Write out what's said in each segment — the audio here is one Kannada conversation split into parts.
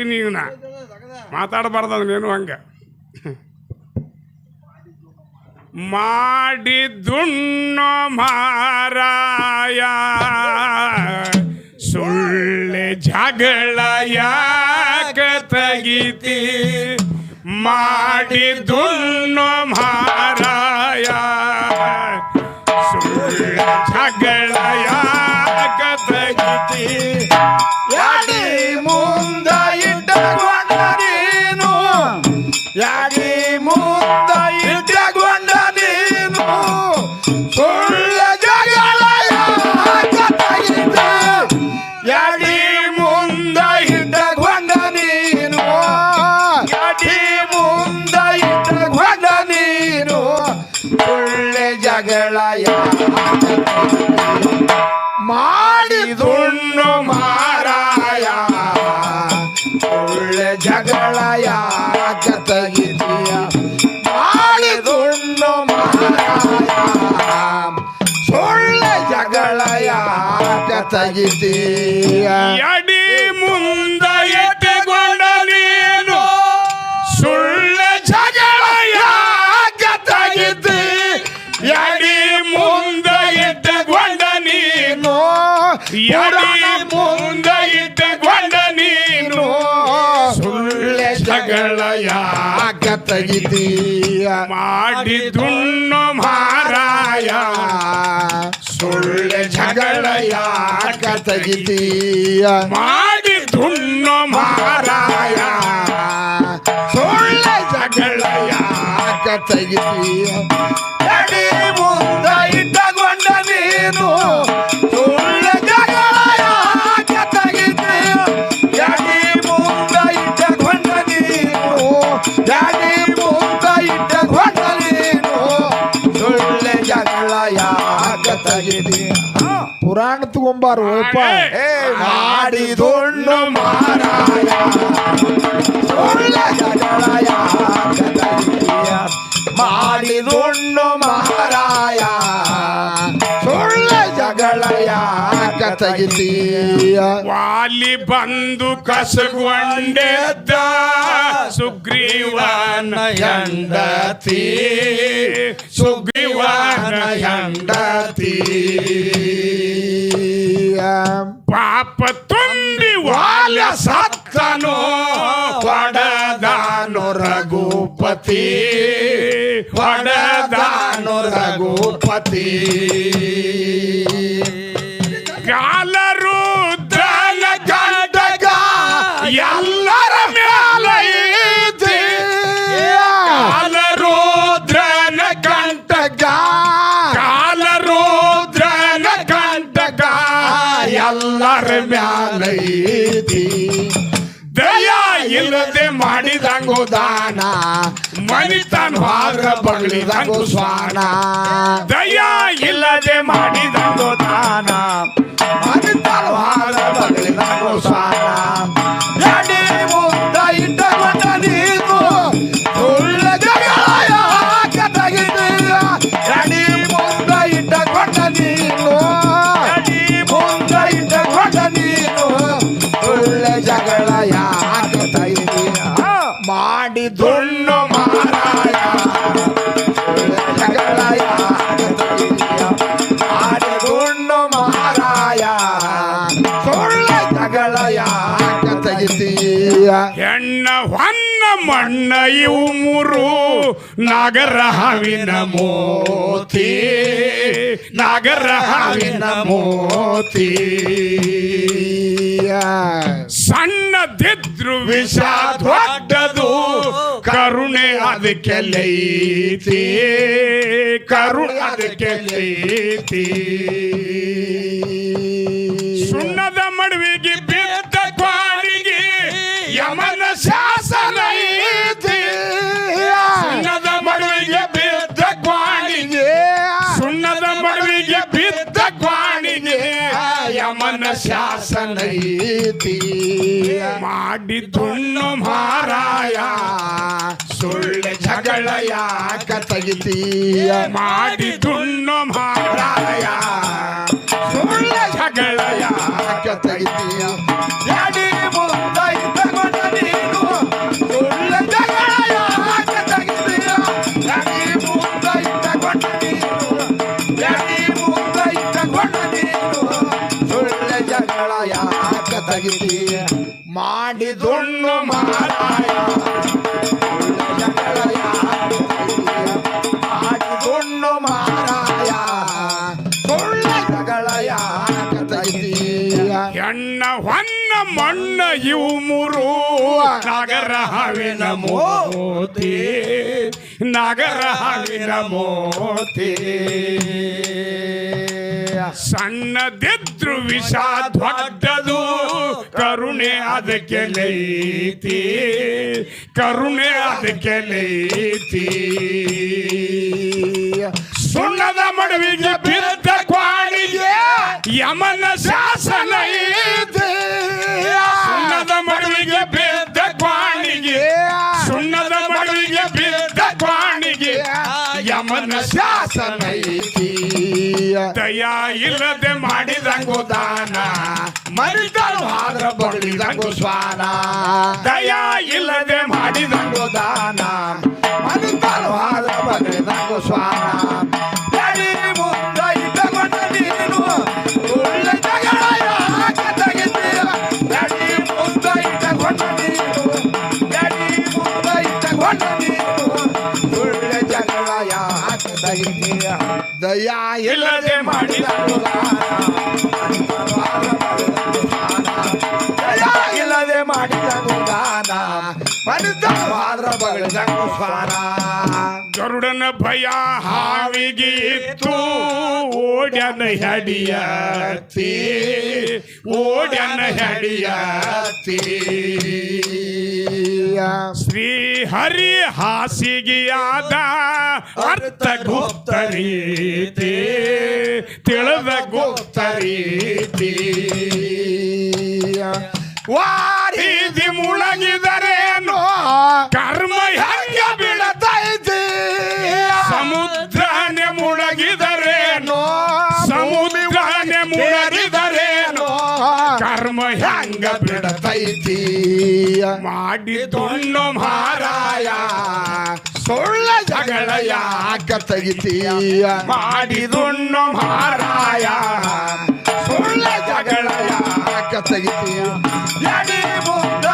ಹೇಳ್ತೀನಿ ಈಗ ನಾ ಮಾತಾಡಬಾರ್ದು ಅದನ್ನೇನು ಹಂಗ. ಮಾಡಿದುಣ್ಣೋ ಮಾರಾಯ ಸುಳ್ಳೆ ಜಗಳ ಯಾಕ ತೆಗಿತಿ? ಮಾಡಿದುಣ್ಣೋ ಮಾರಾಯ. ಮಾಡಿದುಣ್ಣು ಮಾರಾಯ. ಒಳ್ಳೆ ಜಗಳ ಯಾಕ ತೆಗಿದೀಯ ಮಾಡಿದುಣ್ಣು ಮಾರಾಯ. ಸುಳ್ಳೆ ಜಗಳ ಯಾಕ ಮುಂದ ನೀನು. ಸುಳ್ಳೆ ಜಗಳ ಯಾಕ ತೆಗಿದೀಯ ಮಾಡಿದುಣ್ಣು ಮಾರಾಯ. ಸುಳ್ಳೆ ಜಗಳ ಯಾಕ ತೆಗಿದೀಯ ಮಾಡಿದುಣ್ಣು ಮಾರಾಯ. ಸುಳ್ಳೆ ಜಗಳ ಯಾಕ ತೆಗಿದೀಯ ಮುಂದ ಯಾಕ ತೆಗಿದೀಯ ಪುರಾಣ ತಗೊಂಬಾರು ಏ ಮಾಡಿದೊಣ್ಣು ಮಾಡಿದೊಣ್ಣು ಮಾರಾಯ. ಸುಳ್ಳೆ ಜಗಳ ಯಾಕ ತೆಗಿದೀಯ ವಾಲಿ ಬಂದು ಕಸಗೊಂಡೆದ್ದ ಸುಗ್ರೀವನ ಹೆಂಡತಿ ಸುಗ್ರೀವನ ಹೆಂಡತಿ ಪಾಪ ತುಂಬಿ ವಾಲ ಸತ್ತನೋ ಹೊಡದಾನು ರಘುಪತಿ. ಹೊಡದಾನು ರಘುಪತಿ. ಕಾಲರುದ್ರನ ಐತಿ ದಯಾ ಇಲ್ಲದೆ ಮಾಡಿದಂಗು ದಾನ. ಮನಿತನ ಹಾರ ಬಗಳಿದಂಗು ಸ್ವಾನ. ದಯಾ ಇಲ್ಲದೆ ಮಾಡಿದಂಗು ದಾನ. ಬಗಳಿದಂಗು ಮಾರಾಯ. ತೆಗಿದೀಯ ಮಾಡಿದುಣ್ಣು ಮಾರಾಯ. ಸುಳ್ಳ ಜಗಳ ಯಾಕ ತೆಗಿತೀಯ. ಹೆಣ್ಣ ಹೊನ್ನ ಮಣ್ಣ ಇವು ಮೂರು ನಾಗರ ಹಾವಿನ ಮೋತಿ. ನಾಗರ ಹಾವಿನ ಮೋತಿ. ಸಣ್ಣದಿದ್ರು ವಿಷ ದೊಡ್ಡದು ಕರುಣೆ ಅದಕ್ಕೆ ಲೈತಿ ಕರುಣೆ ಅದಕ್ಕೆ ಲೈತಿ ಯಮನ ಶಾಸನ ಐತಿ ಮಾಡಿದುಣ್ಣು ಮಾರಾಯ. ಸುಳ್ಳೆ ಜಗಳ ಯಾಕ ತೆಗಿತೀಯ? ಮಾಡಿದುಣ್ಣು ಮಾರಾಯ. ಸುಳ್ಳ ಜಗಳ ಯಾಕ ತೆಗಿತೀಯ? ಮಾಡಿದುಣ್ಣು ಮಾರಾಯ. ಸುಳ್ಳ ಎಣ್ಣ, ಹೊನ್ನ, ಮಣ್ಣ, ಇವು ಮೂರು ನಾಗರ ಹಾವಿನ ಮೋತಿ. ನಾಗರ ಹಾವಿನ ಮೋತಿ. ಸಣ್ಣದಿದ್ರು ವಿಷ ದೊಡ್ಡದು ಕರುಣೆ ಅದಕ್ಕೆ ಲೈತಿ. ಕರುಣೆ ಅದಕ್ಕೆ ಲೈತಿ. ಸುಣ್ಣದ ಮಡವಿಗೆ ಬಿದ್ದ ಕ್ವಾಣಿಗೆ ಯಮನ ಶಾಸನ ಇದೆ. ಸುಣ್ಣದ ಮಡವಿಗೆ ಬಿದ್ದ ಕ್ವಾಣಿಗೆ ಸುಣ್ಣದ ಮಡವಿಗೆ ಬಿದ್ದ ಕ್ವಾಣಿಗೆ ಯಮನ ಶಾಸನ ದಯಾ ಇಲ್ಲದೆ ಮಾಡಿದಂಗು ದಾನ. ಮರಿತಳು ಆದ್ರ ಬಳಿದಂಗು ಸ್ವಾನ ದಯಾ ಇಲ್ಲದೆ ಮಾಡಿದಂಗು ದಾನ. ಮರಿತಳು ಆದ್ರ ಬಳಿದಂಗು ಸ್ವಾನ ಸ್ವಾನ ಗರುಡನ ಭಯ ಹಾವಿಗೆ ಇತ್ತು ಓಡ್ಯನ ಹೆಡಿಯತಿ ಓಡ್ಯನ ಹೆಡಿಯತಿ ಶ್ರೀ ಹರಿ ಹಾಸಿಗೆಯಾದ ಅರ್ಥ ಗುಪ್ತ ರೀತಿ. ತಿಳಿದ ಗುಪ್ತ ರೀತಿ. ವಾರಿದಿ ಹೆಂಗ ಬಿಡತೈತಿ ಮಾಡಿದೊಣ್ಣು ಮಾರಾಯ. ಸುಳ್ಳ ಜಗಳ ಯಾಕ ತೆಗಿತೀಯ? ಮಾಡಿದೊಣ್ಣು ಮಾರಾಯ. ಸುಳ್ಳ ಜಗಳ ಯಾಕ ತೆಗಿತೀಯ? ಎಡಿ ಮುಂದ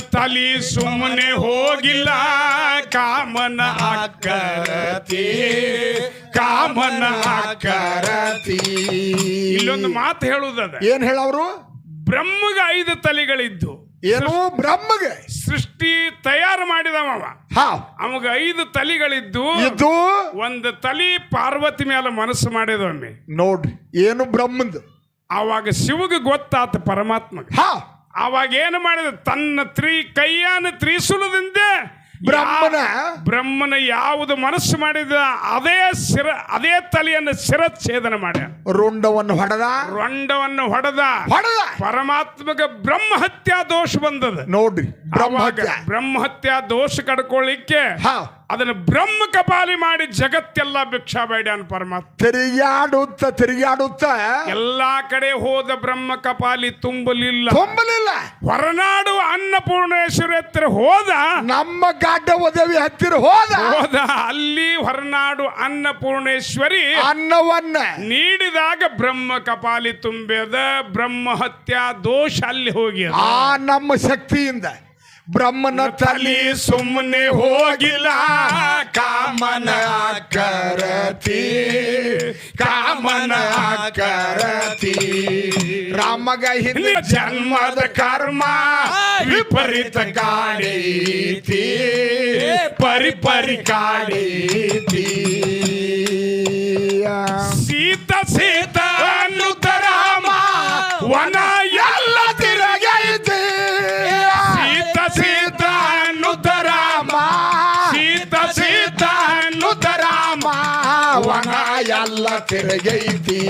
ತಲಿ ಸುಮ್ಮನೆ ಹೋಗಿಲ್ಲ. ಕಾಮನ ಅಕ್ಕರತಿ ಕಾಮನ ಅಕ್ಕರತಿ ಇಲ್ಲೊಂದು ಮಾತು ಹೇಳುವುದದ ಏನ್ ಹೇಳವರು ಬ್ರಹ್ಮಗ ಐದು ತಲೆಗಳಿದ್ದು. ಏನು? ಬ್ರಹ್ಮಗೆ. ಸೃಷ್ಟಿ ತಯಾರು ಮಾಡಿದವ ಅವಾಗ ಐದು ತಲಿಗಳಿದ್ದು. ಇದು? ಒಂದು ತಲಿ ಪಾರ್ವತಿ ಮೇಲೆ ಮನಸ್ಸು ಮಾಡಿದವಮ್ಮೆ ನೋಡ್ರಿ ಏನು ಬ್ರಹ್ಮಂದು? ಅವಾಗ ಶಿವಗೆ ಗೊತ್ತಾತ ಪರಮಾತ್ಮಗೆ. ಹಾ. ಅವಾಗ ಏನು ಮಾಡಿದ? ತನ್ನ ತ್ರೀ ಕೈಯನ್ನು ತ್ರಿಶೂಲದಿಂದ ಬ್ರಹ್ಮನ ಬ್ರಹ್ಮನ ಯಾವುದು ಮನಸ್ಸು ಮಾಡಿದ ಅದೇ ಶಿರ ಅದೇ ತಲೆಯನ್ನು ಶಿರಚ್ಛೇದನ ಮಾಡ್ಯ ರುಂಡವನ್ನು ಹೊಡೆದ? ರೊಂಡವನ್ನು ಹೊಡೆದ. ಹೊಡೆದ. ಪರಮಾತ್ಮಗ ಬ್ರಹ್ಮ ಹತ್ಯಾ ದೋಷ ಬಂದದ. ನೋಡ್ರಿ ಬ್ರಹ್ಮ ಹತ್ಯಾ ದೋಷ ಕಡ್ಕೊಳ್ಳಿಕ್ಕೆ ಹಾ. ಅದನ್ನ ಬ್ರಹ್ಮ ಕಪಾಲಿ ಮಾಡಿ ಜಗತ್ತೆಲ್ಲ ಭಿಕ್ಷಾ ಬೇಡ್ಯಾನ ಪರಮಾತ್ಮ. ತಿರುಗಾಡುತ್ತ ತಿರುಗಾಡುತ್ತ ಎಲ್ಲಾ ಕಡೆ ಹೋದ ಬ್ರಹ್ಮ ಕಪಾಲಿ ತುಂಬಲಿಲ್ಲ. ತುಂಬಲಿಲ್ಲ. ಹೊರನಾಡು ಅನ್ನಪೂರ್ಣೇಶ್ವರಿ ಹತ್ತಿರ ಹೋದ. ನಮ್ಮ ಗಾಡ್ಡ ಒದವಿ ಹತ್ತಿರ ಹೋದ. ಹೋದ. ಅಲ್ಲಿ ಹೊರನಾಡು ಅನ್ನಪೂರ್ಣೇಶ್ವರಿ ಅನ್ನವನ್ನ. ನೀಡಿದಾಗ ಬ್ರಹ್ಮ ಕಪಾಲಿ ತುಂಬಿದ ಬ್ರಹ್ಮ ಹತ್ಯಾ ದೋಷ ಅಲ್ಲಿ ಹೋಗಿ ಆ ನಮ್ಮ ಶಕ್ತಿಯಿಂದ. ಬ್ರಹ್ಮನ ತಲಿ ತಲಿ ಸುಮ್ಮನೆ ಹೋಗಿಲ್ಲ ಕಾಮನ ಕರತಿ ಕಾಮನ ಕರತಿ ರಾಮಗ ಹಿಂದೆ ಜನ್ಮದ ಕರ್ಮ ವಿಪರೀತ ಕಾಡೀತಿ ಪರಿ ಪರಿ ಕಾಡೀತಿ ಸೀತ ಸೀತ ಎಲ್ಲ ತಿರುಗೈತಿ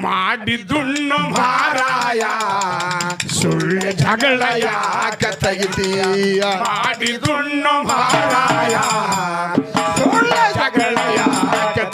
ಮಾಡಿದುಣ್ಣು ಮಾರಾಯ. ಸುಳ್ಳು ಜಗಳ ಯಾಕ ತೆಗಿತೀಯ ಮಾಡಿದುಣ್ಣು ಮಾರಾಯ. ಸುಳ್ಳು ಜಗಳ ಯಾಕ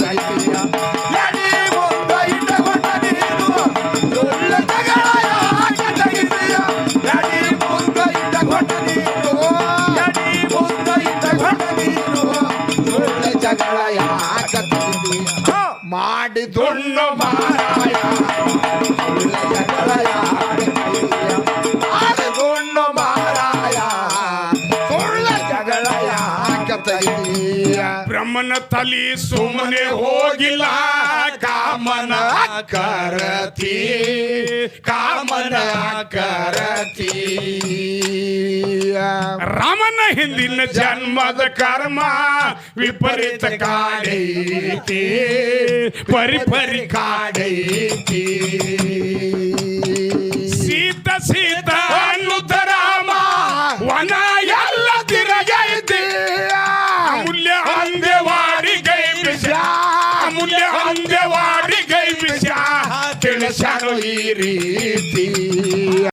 ತೆಗಿತೀಯ? ಬ್ರಹ್ಮನ ತಲಿ ಸುಮ್ಮನೆ ಹೋಗಿಲ್ಲ. ಕಾಮನ ಕರತಿ. ಕಾಮನ ಕರತಿ. ರಾಮನ ಹಿಂದಿನ ಜನ್ಮದ ಕರ್ಮ ವಿಪರೀತ ಕಾಡೈತಿ. ಪರಿಪರಿ ಪರಿ ಕಾಡೈತಿ. ಸೀತ ಸೀತ